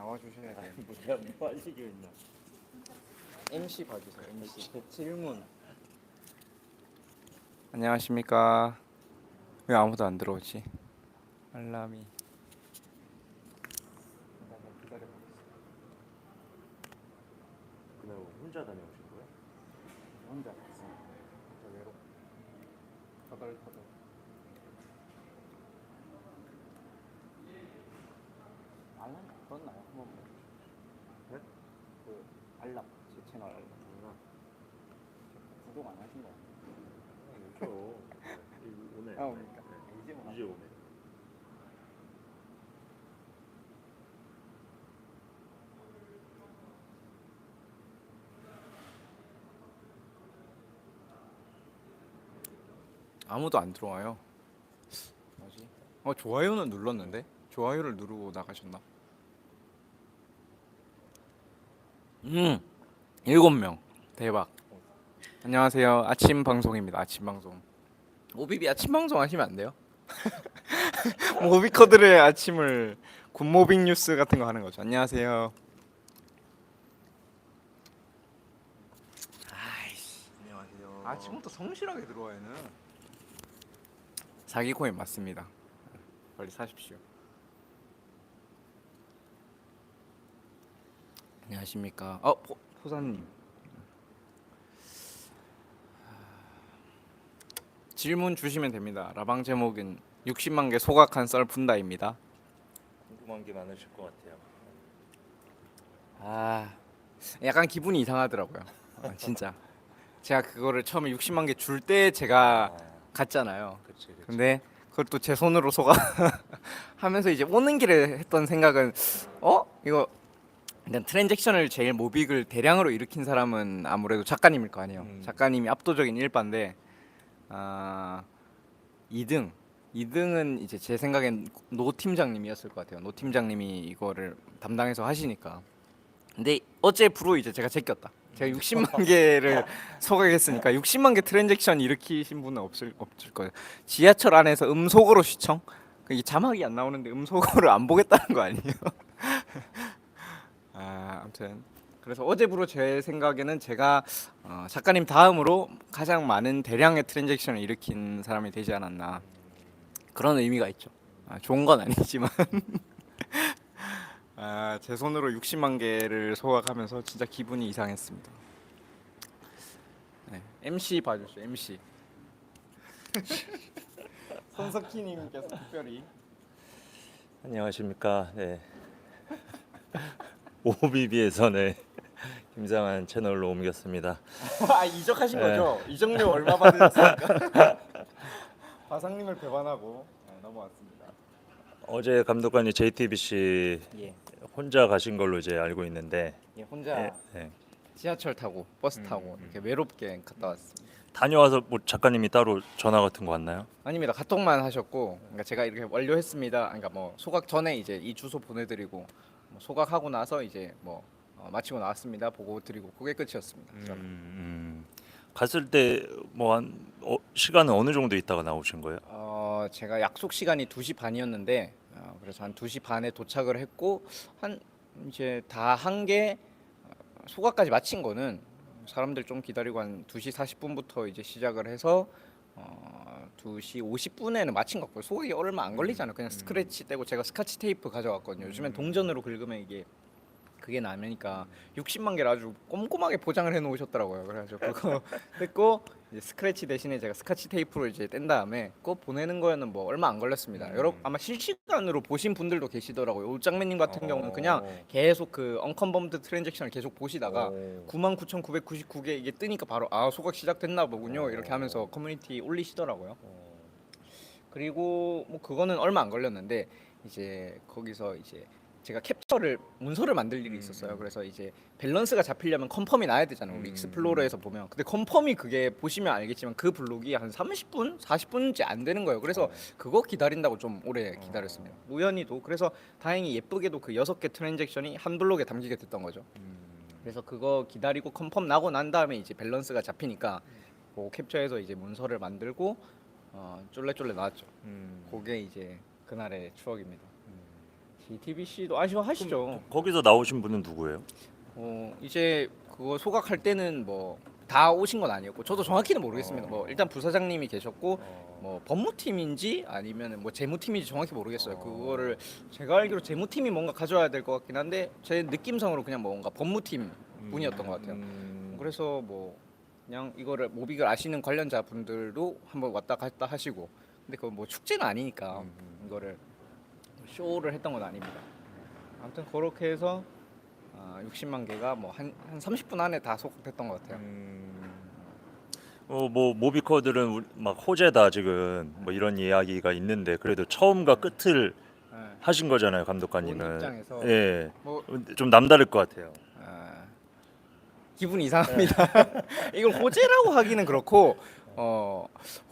나와주셔야 돼요. 뭐야 뭐 하시겠냐 MC 봐주세요. MC 질문. 안녕하십니까. 왜 아무도 안 들어오지? 알람이. 그날 혼자 다녀오신 거예요? 혼자 갔어. 혼자 외롭. 터덜터덜. 알람 떴나요? 한번 보여주세요. 네? 그 알람 제 채널 알람. 구독 안 하신 거 같아요. 그렇죠 오네 아, 오니까. 네. 이제 뭐 이제 오네 아무도 안 들어와요. 뭐지? 어 좋아요는 눌렀는데 좋아요를 누르고 나가셨나? 음 일곱 명 대박. 안녕하세요 아침 방송입니다 아침 방송. 오비비 아침 방송 하시면 안 돼요? 모비커들의 아침을 굿모빙 뉴스 같은 거 하는 거죠. 안녕하세요. 아이씨. 안녕하세요 아 지금부터 성실하게 들어와야는 사기 코인 맞습니다. 빨리 사십시오. 안녕하십니까? 어 포, 포사님. 질문 주시면 됩니다. 라방 제목은 60만 개 소각한 썰 푼다입니다. 궁금한 게 많으실 것 같아요 아 약간 기분이 이상하더라고요. 아, 진짜 제가 그거를 처음에 60만 개 줄 때 제가 갔잖아요. 그치 그치 근데 그걸 또 제 손으로 소가 하면서 이제 오는 길에 했던 생각은 어 이거 일단 트랜잭션을 제일 모빅을 대량으로 일으킨 사람은 아무래도 작가님일 거 아니에요. 음. 작가님이 압도적인 일반데 아 2등 2등은 이제 제 생각엔 노 팀장님이었을 것 같아요. 노 팀장님이 이거를 담당해서 하시니까. 근데 어제 부로 이제 제가 제꼈다. 제가 60만 개를 소각했으니까 60만 개 트랜잭션 일으키신 분은 없을 없을 거예요. 지하철 안에서 음속어로 시청? 이 자막이 안 나오는데 음속어를 안 보겠다는 거 아니에요? 아, 아무튼 그래서 어제부로 제 생각에는 제가 어, 작가님 다음으로 가장 많은 대량의 트랜잭션을 일으킨 사람이 되지 않았나 그런 의미가 있죠. 아, 좋은 건 아니지만 아, 제 손으로 60만 개를 소각하면서 진짜 기분이 이상했습니다. 네, MC 봐주세요. MC. 손석희님께서 특별히 안녕하십니까 네 오비비에서는 김장한 채널로 옮겼습니다 아 이적하신 네. 거죠? 이적료 얼마 받으셨습니까? 바상님을 배반하고 네, 넘어왔습니다. 어제 감독관이 JTBC 예, 혼자 가신 걸로 이제 알고 있는데 예 혼자 예, 예. 지하철 타고 버스 타고 음, 이렇게 외롭게 갔다 왔습니다. 다녀와서 뭐 작가님이 따로 전화 같은 거 왔나요? 아닙니다. 카톡만 하셨고, 그러니까 제가 이렇게 완료했습니다. 그러니까 뭐 소각 전에 이제 이 주소 보내드리고 뭐 소각하고 나서 이제 뭐 어, 마치고 나왔습니다. 보고 드리고 그게 끝이었습니다. 음, 저는. 음. 갔을 때 뭐한 어, 시간은 어느 정도 있다가 나오신 거예요? 어 제가 약속 시간이 2시 반이었는데 어, 그래서 한 2시 반에 도착을 했고 한 이제 다 한 게 소각까지 마친 거는 사람들 좀 기다리고 한 2시 40분부터 이제 시작을 해서 어 2시 50분에는 마친 것 같고요. 소각이 얼마 안 걸리잖아요. 그냥 스크래치 떼고 제가 스카치 테이프 가져왔거든요. 요즘엔 동전으로 긁으면 이게 그게 나면니까 60만 개를 아주 꼼꼼하게 포장을 해 놓으셨더라고요. 그래가지고 그거 뜯고 이제 스크래치 대신에 제가 스카치 테이프로 이제 뗀 다음에 그거 보내는 거에는 뭐 얼마 안 걸렸습니다. 음. 여러 아마 실시간으로 보신 분들도 계시더라고요. 올장맨님 같은 경우는 그냥 어. 계속 그 언컨범드 트랜잭션을 계속 보시다가 어. 99,999개 이게 뜨니까 바로 아 소각 시작됐나 보군요. 어. 이렇게 하면서 커뮤니티 올리시더라고요. 어. 그리고 뭐 그거는 얼마 안 걸렸는데 이제 거기서 이제 제가 캡처를 문서를 만들 일이 있었어요. 음. 그래서 이제 밸런스가 잡히려면 컨펌이 나야 되잖아요. 우리 음. 익스플로러에서 보면. 근데 컨펌이 그게 보시면 알겠지만 그 블록이 한 30분, 40분째 안 되는 거예요. 그래서 어. 그거 기다린다고 좀 오래 어. 기다렸습니다. 우연히도 그래서 다행히 예쁘게도 그 여섯 개 트랜잭션이 한 블록에 담기게 됐던 거죠. 음. 그래서 그거 기다리고 컨펌 나고 난 다음에 이제 밸런스가 잡히니까 그 캡처해서 이제 문서를 만들고 어, 쫄래쫄래 나왔죠. 음. 그게 이제 그날의 추억입니다. 음. JTBC도 아쉬워하시죠. 거기서 나오신 분은 누구예요? 어 이제 그거 소각할 때는 뭐 다 오신 건 아니었고 저도 정확히는 모르겠습니다. 뭐 일단 부사장님이 계셨고 뭐 법무팀인지 아니면 뭐 재무팀인지 정확히 모르겠어요. 그거를 제가 알기로 재무팀이 뭔가 가져와야 될 것 같긴 한데 제 느낌상으로 그냥 뭔가 법무팀 분이었던 것 같아요. 음, 그래서 뭐 그냥 이거를 모빅을 아시는 관련자 분들도 한번 왔다 갔다 하시고 근데 그건 뭐 축제는 아니니까 음. 이거를 쇼를 했던 건 아닙니다. 아무튼 그렇게 해서 아, 60만 개가 뭐 한 한 30분 안에 다 소각됐던 것 같아요. 어 뭐 모비커들은 우리- 막 호재다 지금 뭐 이런 이야기가 있는데 그래도 처음과 끝을 네. 하신 거잖아요 본 감독관님은. 입장에서 예. 뭐 좀 남다를 것 같아요. 아, 기분 이상합니다. 이걸 호재라고 하기는 그렇고 어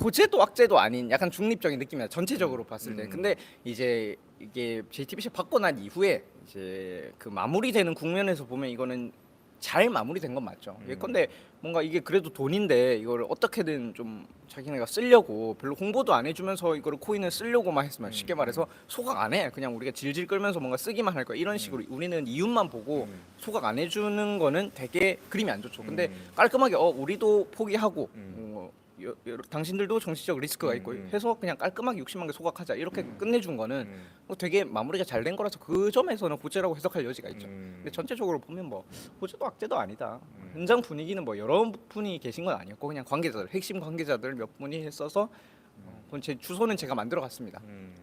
호재도 악재도 아닌 약간 중립적인 느낌이야 전체적으로 봤을 때. 음. 근데 이제 이게 JTBC 받고 난 이후에 이제 그 마무리되는 국면에서 보면 이거는 잘 마무리된 건 맞죠. 음. 예컨대 뭔가 이게 그래도 돈인데 이걸 어떻게든 좀 자기네가 쓰려고 별로 홍보도 안 해주면서 이거를 코인을 쓰려고만 했으면 쉽게 음. 말해서 소각 안 해. 그냥 우리가 질질 끌면서 뭔가 쓰기만 할 거야. 이런 식으로 우리는 이윤만 보고 음. 소각 안 해주는 거는 되게 그림이 안 좋죠. 근데 음. 깔끔하게 어 우리도 포기하고 음. 어, 여, 여, 당신들도 정치적 리스크가 있고 음, 음. 해서 그냥 깔끔하게 60만 개 소각하자 이렇게 음. 끝내준 거는 음. 뭐 되게 마무리가 잘 된 거라서 그 점에서는 호재라고 해석할 여지가 있죠. 음. 근데 전체적으로 보면 뭐 호재도 악재도 아니다. 음. 현장 분위기는 뭐 여러 분이 계신 건 아니었고 그냥 관계자들 핵심 관계자들 몇 분이 했어서 어, 그건 제 주소는 제가 만들어 갔습니다. 음.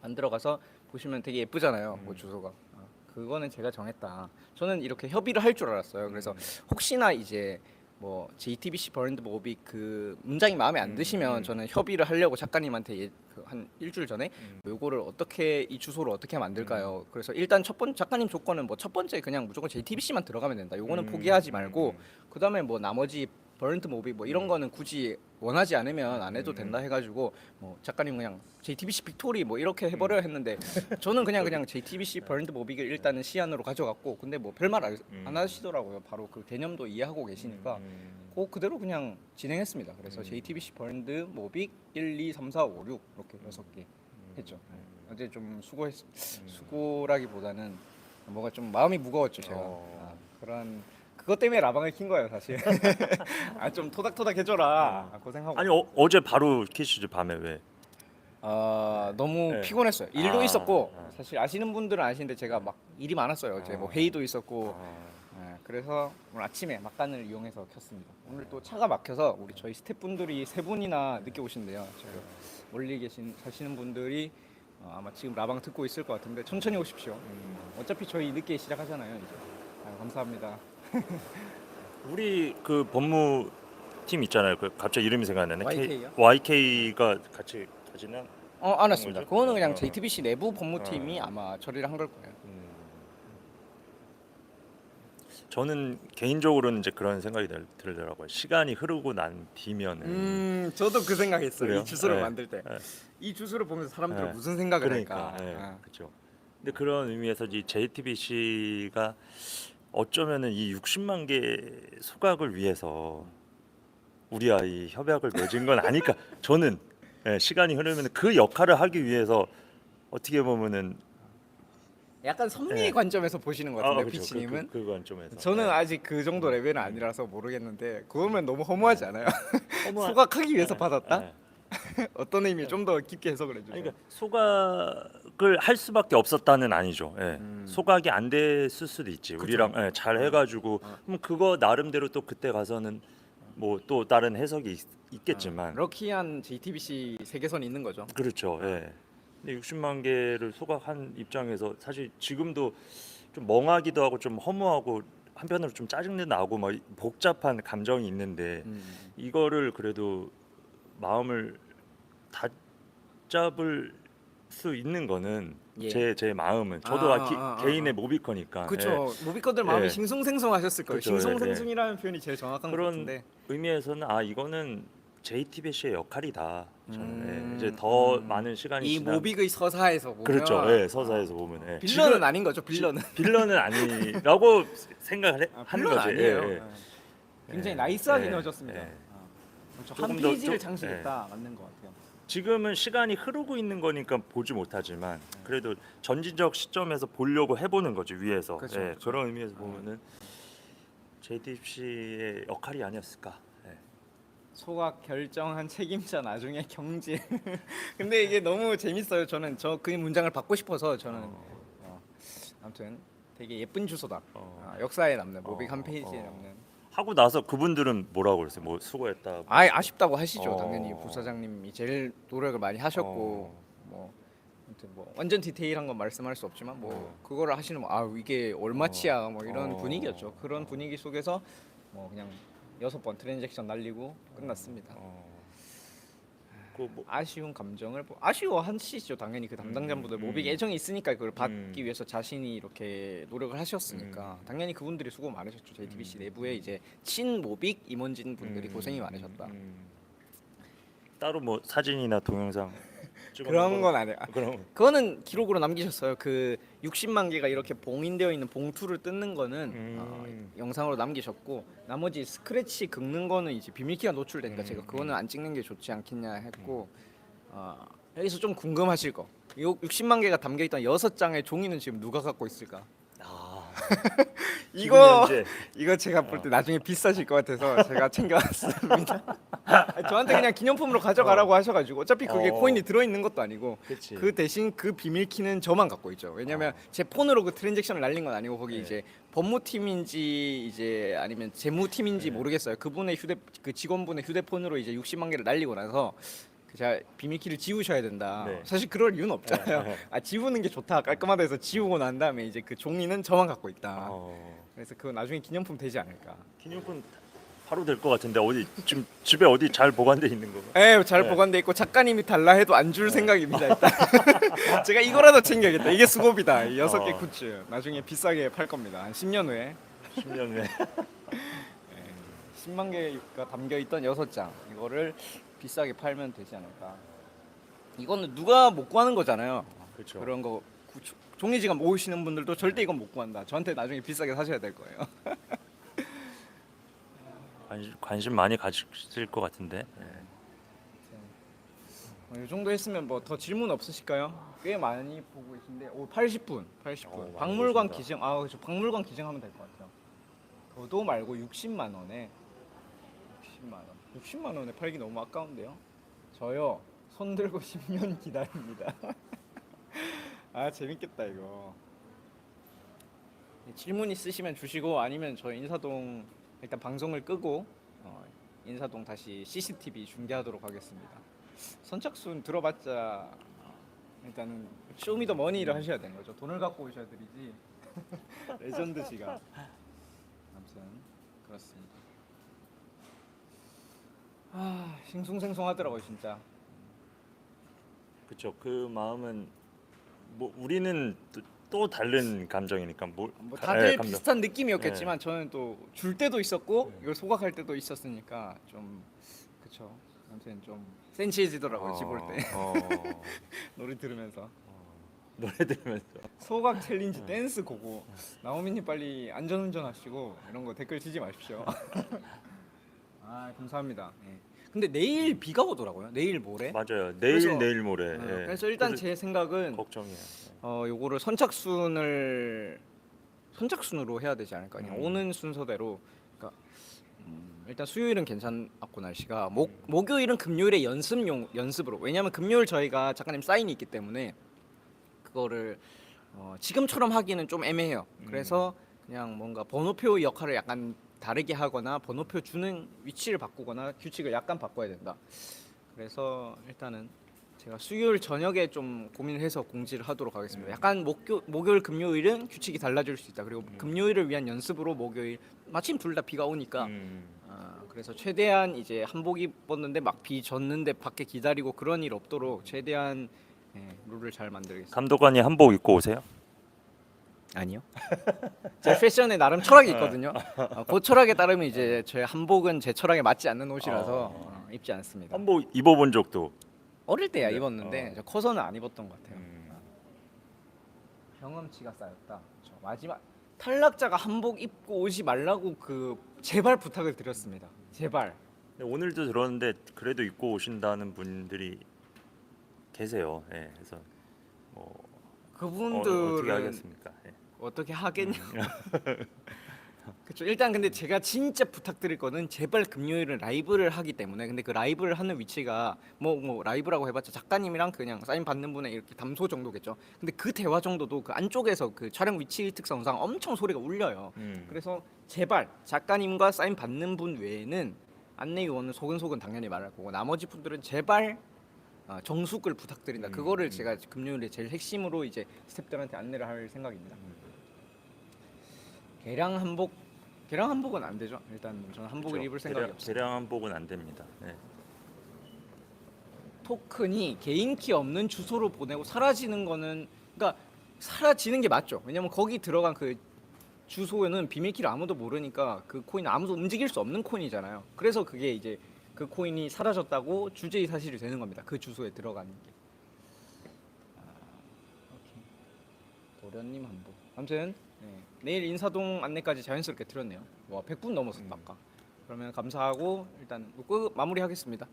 만들어 가서 보시면 되게 예쁘잖아요. 뭐 음. 주소가. 아, 그거는 제가 정했다. 저는 이렇게 협의를 할 줄 알았어요. 그래서 음. 혹시나 이제 뭐 JTBC 버랜드 모비 그 문장이 마음에 안 음, 드시면 음. 저는 협의를 하려고 작가님한테 예, 그한 일주일 전에 음. 요거를 어떻게 이 주소를 어떻게 만들까요? 그래서 일단 첫 번 작가님 조건은 뭐 첫 번째 그냥 무조건 JTBC만 들어가면 된다. 요거는 음. 포기하지 말고 음. 그다음에 뭐 나머지 버런트 모비 뭐 이런 거는 굳이 원하지 않으면 안 해도 음. 된다 해가지고 뭐 작가님 그냥 JTBC 빅토리 뭐 이렇게 음. 해버려 했는데 저는 그냥 그냥 JTBC 버런트 모비를 일단은 시안으로 가져갔고 근데 뭐 별말 안 음. 하시더라고요. 바로 그 개념도 이해하고 계시니까 음. 그 그대로 그냥 진행했습니다. 그래서 음. JTBC 버랜드 모빅 1, 2, 3, 4, 5, 6 이렇게 여섯 개 했죠. 음. 어제 좀 수고했 수고라기보다는 뭐가 좀 마음이 무거웠죠 제가. 어. 아, 그런 그것 때문에 라방을 킨 거예요 사실. 아 좀 토닥토닥 해줘라. 아, 고생하고. 아니 어, 어제 바로 키시즈 밤에 왜? 아 너무 네. 피곤했어요. 일도 아, 있었고 아. 사실 아시는 분들은 아시는데 제가 막 일이 많았어요. 어제 뭐 아. 회의도 있었고. 아. 네, 그래서 오늘 아침에 막간을 이용해서 켰습니다. 오늘 또 차가 막혀서 우리 저희 스태프분들이 세 분이나 늦게 오신대요. 저희 멀리 계신 사시는 분들이 어, 아마 지금 라방 듣고 있을 것 같은데 천천히 오십시오. 음. 어차피 저희 늦게 시작하잖아요. 이제. 아, 감사합니다. 우리 그 법무 팀 있잖아요. 그 갑자기 이름이 생각 안 나네. YK 요? YK가 같이 가지는. 어, 안 왔습니다. 뭐죠? 그거는 그냥 어. JTBC 내부 법무팀이 아마 처리를 한 걸 거예요. 저는 개인적으로는 이제 그런 생각이 들, 들더라고요. 시간이 흐르고 난 뒤면은 음, 저도 그 생각했어요. 그래요? 이 주소를 네. 만들 때. 네. 이 주소를 보면서 사람들은 네. 무슨 생각을 그러니까 할까? 예, 아. 그렇죠. 근데 그런 의미에서 이 JTBC가 어쩌면은 이 60만 개 소각을 위해서 우리 아이 협약을 맺은 건 아닐까. 저는 예, 시간이 흐르면 그 역할을 하기 위해서 어떻게 보면은 약간 섭리의 네. 관점에서 보시는 것 같은데 그렇죠. 피치님은. 그, 그, 그 관점에서 저는 예. 아직 그 정도 레벨은 아니라서 모르겠는데 그거면 너무 허무하지 않아요? 허무한- 소각하기 위해서 예, 받았다? 예. 어떤 의미 좀 더 깊게 해석을 해주세요. 그러니까 소각 을 할 수밖에 없었다는 아니죠. 예. 음. 소각이 안 됐을 수도 있지. 우리랑 예, 잘 해가지고 어. 그럼 그거 나름대로 또 그때 가서는 뭐 또 다른 해석이 있, 겠지만 아, 럭키한 JTBC 세계선이 있는 거죠. 그렇죠. 예. 근데 60만 개를 소각한 입장에서 사실 지금도 좀 멍하기도 하고 좀 허무하고 한편으로 좀 짜증도 나고 막 복잡한 감정이 있는데 음. 이거를 그래도 마음을 다 잡을 수 있는 거는 예. 제 제 마음은 저도 아, 기- 아, 아, 개인의 아. 모비커니까 그렇죠. 모비커들 마음이 예. 싱숭생숭하셨을 거예요. 그쵸, 싱숭생숭이라는 표현이 제일 정확한 것 그런 같은데. 의미에서는 아 이거는 JTBC의 역할이다. 저는 음, 예. 이제 더 음. 많은 시간이 이 지나 모빅의 서사에서 보면 그렇죠. 예, 서사에서 보면 예. 빌런은 지금 아닌 거죠. 빌런은. 빌런은 아니라고 생각을 해, 아, 하는 빌런 거지. 아니에요. 예, 예. 예. 굉장히 예, 나이스하게 예, 넣어줬습니다. 예. 아. 그렇죠. 조금 한더 페이지를 좀- 장식했다 맞는 것 같아요. 지금은 시간이 흐르고 있는 거니까 보지 못하지만 그래도 전진적 시점에서 보려고 해보는 거죠 위에서 그쵸, 예, 그쵸. 그런 의미에서 보면은 JTBC의 역할이 아니었을까 예. 소각 결정한 책임자 나중에 경질. 근데 이게 너무 재밌어요. 저는 저 그 문장을 받고 싶어서 저는 어, 아무튼 되게 예쁜 주소다. 어. 아, 역사에 남는 모빅 어, 한 페이지에 어. 남는. 하고 나서 그분들은 뭐라고 그랬어요 뭐 수고했다 아 아쉽다고 하시죠. 어. 당연히 부사장님이 제일 노력을 많이 하셨고 어. 뭐 아무튼 뭐 완전 디테일한 건 말씀할 수 없지만 뭐 어. 그거를 하시는 뭐, 아 이게 얼마치야 뭐 이런 어. 분위기였죠. 그런 분위기 속에서 뭐 그냥 여섯 번 트랜잭션 날리고 끝났습니다. 어. 그 뭐 아쉬운 감정을 보- 아쉬워하시죠 당연히 그 담당자분들 음, 모빅 음. 애정이 있으니까 그걸 받기 음. 위해서 자신이 이렇게 노력을 하셨으니까 당연히 그분들이 수고 많으셨죠 JTBC 음. 내부에 이제 친 모빅 임원진 분들이 음, 고생이 음, 많으셨다 음. 따로 뭐 사진이나 동영상 그런 건- 건 아니에요 그럼 그거는 기록으로 남기셨어요 그 60만 개가 이렇게 봉인되어 있는 봉투를 뜯는 거는 음. 어, 영상으로 남기셨고 나머지 스크래치 긁는 거는 이제 비밀키가 노출되니까 음, 제가 그거는 안 찍는 게 좋지 않겠냐 했고 어, 여기서 좀 궁금하실 거. 요 60만 개가 담겨 있던 여섯 장의 종이는 지금 누가 갖고 있을까? 아 이거 지금 현재 이거 제가 볼 어. 때 나중에 비싸질 것 같아서 제가 챙겨왔습니다. 저한테 그냥 기념품으로 가져가라고 하셔가지고 어차피 그게 어. 코인이 들어 있는 것도 아니고 그치. 그 대신 그 비밀 키는 저만 갖고 있죠. 왜냐면 제 폰으로 그 트랜잭션을 날린 건 아니고 거기 네. 이제 법무팀인지 이제 아니면 재무팀인지 네. 모르겠어요. 그분의 휴대 그 직원분의 휴대폰으로 이제 60만 개를 날리고 나서 그 제가 비밀 키를 지우셔야 된다. 네. 사실 그럴 이유는 없잖아요. 네, 네. 아 지우는 게 좋다. 깔끔하다 해서 지우고 난 다음에 이제 그 종이는 저만 갖고 있다. 어, 그래서 그거 나중에 기념품 되지 않을까. 기념품 바로 될 것 같은데 어디 지금 집에 어디 잘 보관돼 있는 거? 에, 잘 네. 보관돼 있고 작가님이 달라 해도 안 줄 생각입니다. 일단 제가 이거라도 챙겨야겠다. 이게 수고비다. 이 여섯 개 어. 굿즈 나중에 비싸게 팔 겁니다. 한 10년 후에 10년 후에 10만 개가 담겨 있던 여섯 장 이거를 비싸게 팔면 되지 않을까. 이거는 누가 못 구하는 거잖아요. 그렇죠. 그런 거 구- 종이지갑 모으시는 분들도 절대 이건 못 구한다. 저한테 나중에 비싸게 사셔야 될 거예요. 관심, 관심 많이 가지실 것 같은데. 어, 이 정도 했으면 뭐 더 질문 없으실까요? 꽤 많이 보고 계신데 오 80분, 80분. 어, 많이 박물관 보신다. 기증 아 그렇죠. 박물관 기증하면 될 것 같아요. 더도 말고 60만 원에 60만 원. 60만 원에 팔기 너무 아까운데요. 저요 손 들고 10년 기다립니다. 아 재밌겠다 이거. 네, 질문 있으시면 주시고 아니면 저 인사동 일단 방송을 끄고 어, 인사동 다시 CCTV 중계하도록 하겠습니다. 선착순 들어봤자 일단은 쇼미더머니를 하셔야 되는 거죠. 돈을 갖고 오셔야 드리지. 레전드시가. 아무튼 그렇습니다. 아 싱숭생숭하더라고요 진짜. 그렇죠. 그 마음은 뭐 우리는 또, 또 다른 감정이니까 뭐, 뭐 가- 다들 예, 감정. 비슷한 느낌이었겠지만 저는 또 줄 때도 있었고 네. 이걸 소각할 때도 있었으니까 좀 그쵸. 아무튼 좀 센치해지더라고요 집 올 때 어, 노래 들으면서. 어, 노래 들으면서 소각 챌린지 댄스 고고 나오미님 빨리 안전운전 하시고 이런 거 댓글 치지 마십시오. 아 감사합니다. 예. 근데 내일 비가 오더라고요. 내일 모레. 맞아요. 내일 그래서- 내일 모레. 어, 예. 그래서 일단 제 생각은 걱정이에요. 어 요거를 선착순을 선착순으로 해야 되지 않을까. 그냥 음. 오는 순서대로. 그러니까 음, 일단 수요일은 괜찮았고 날씨가 목 목요일은 금요일에 연습용 연습으로. 왜냐하면 금요일 저희가 작가님 사인이 있기 때문에 그거를 어, 지금처럼 하기는 좀 애매해요. 음. 그래서 그냥 뭔가 번호표 역할을 약간 다르게 하거나 번호표 주는 위치를 바꾸거나 규칙을 약간 바꿔야 된다. 그래서 일단은 제가 수요일 저녁에 좀 고민을 해서 공지를 하도록 하겠습니다. 음. 약간 목요, 목요일 금요일은 규칙이 달라질 수 있다. 그리고 음. 금요일을 위한 연습으로 목요일 마침 둘 다 비가 오니까 음. 아, 그래서 최대한 이제 한복 입었는데 막 비 졌는데 밖에 기다리고 그런 일 없도록 최대한 예, 룰을 잘 만들겠습니다. 감독관이 한복 입고 오세요? 아니요. 제 패션에 나름 철학이 있거든요. 어, 그 철학에 따르면 이제 제 한복은 제 철학에 맞지 않는 옷이라서 어, 입지 않습니다. 한복 입어본 적도. 어릴 때야 네. 입었는데 어. 저 커서는 안 입었던 것 같아요. 음. 경험치가 쌓였다. 저 마지막 탈락자가 한복 입고 오지 말라고 그 제발 부탁을 드렸습니다. 제발. 근데 오늘도 들었는데 그래도 입고 오신다는 분들이 계세요. 예, 그래서 뭐 어, 그분들은 어떻게 하겠습니까? 예. 어떻게 하겠냐. 그렇죠. 일단 근데 제가 진짜 부탁드릴 거는 제발 금요일은 라이브를 하기 때문에 근데 그 라이브를 하는 위치가 뭐 뭐 라이브라고 해봤자 작가님이랑 그냥 사인 받는 분의 이렇게 담소 정도겠죠. 근데 그 대화 정도도 그 안쪽에서 그 촬영 위치 특성상 엄청 소리가 울려요. 음. 그래서 제발 작가님과 사인 받는 분 외에는 안내 요원은 소근소근 당연히 말할 거고 나머지 분들은 제발 아, 정숙을 부탁드린다. 음, 그거를 음. 제가 금요일에 제일 핵심으로 이제 스태프들한테 안내를 할 생각입니다. 개량 한복 개량 한복은 안 되죠. 일단 저는 한복을 그렇죠. 입을 생각이 없어요. 대량 한복은 안 됩니다. 예. 토큰이 개인키 없는 주소로 보내고 사라지는 거는 그러니까 사라지는 게 맞죠. 왜냐면 거기 들어간 그 주소에는 비밀키를 아무도 모르니까 그 코인 아무도 움직일 수 없는 코인이잖아요. 그래서 그게 이제 그 코인이 사라졌다고 주제의 사실이 되는 겁니다. 그 주소에 들어가는 게. 아, 오케이. 도련님 한복. 아무튼 네. 내일 인사동 안내까지 자연스럽게 들었네요. 와 100분 넘었습니다 아까. 그러면 감사하고 일단 끄 마무리하겠습니다.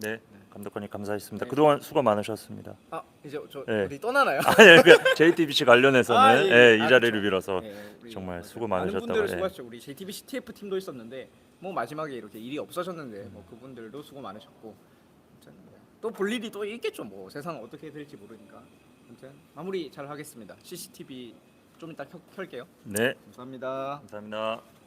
네, 감독관님 감사했습니다. 네. 그동안 수고 많으셨습니다. 아 이제 저 네. 어디 떠나나요? 아, 예, 그 JTBC 관련해서는 아, 예, 예, 예. 이 아, 자리를 그렇죠. 빌어서 네, 우리 정말. 수고 많은 많으셨다고, 분들 예. 수고하셨죠. 우리 JTBC TF 팀도 있었는데 뭐 마지막에 이렇게 일이 없어졌는데 뭐 그분들도 수고 많으셨고 또볼 일이 또 있겠죠. 뭐 세상 어떻게 될지 모르니까. 아무튼 마무리 잘 하겠습니다. CCTV 좀 이따 켤, 켤게요. 네, 감사합니다. 감사합니다.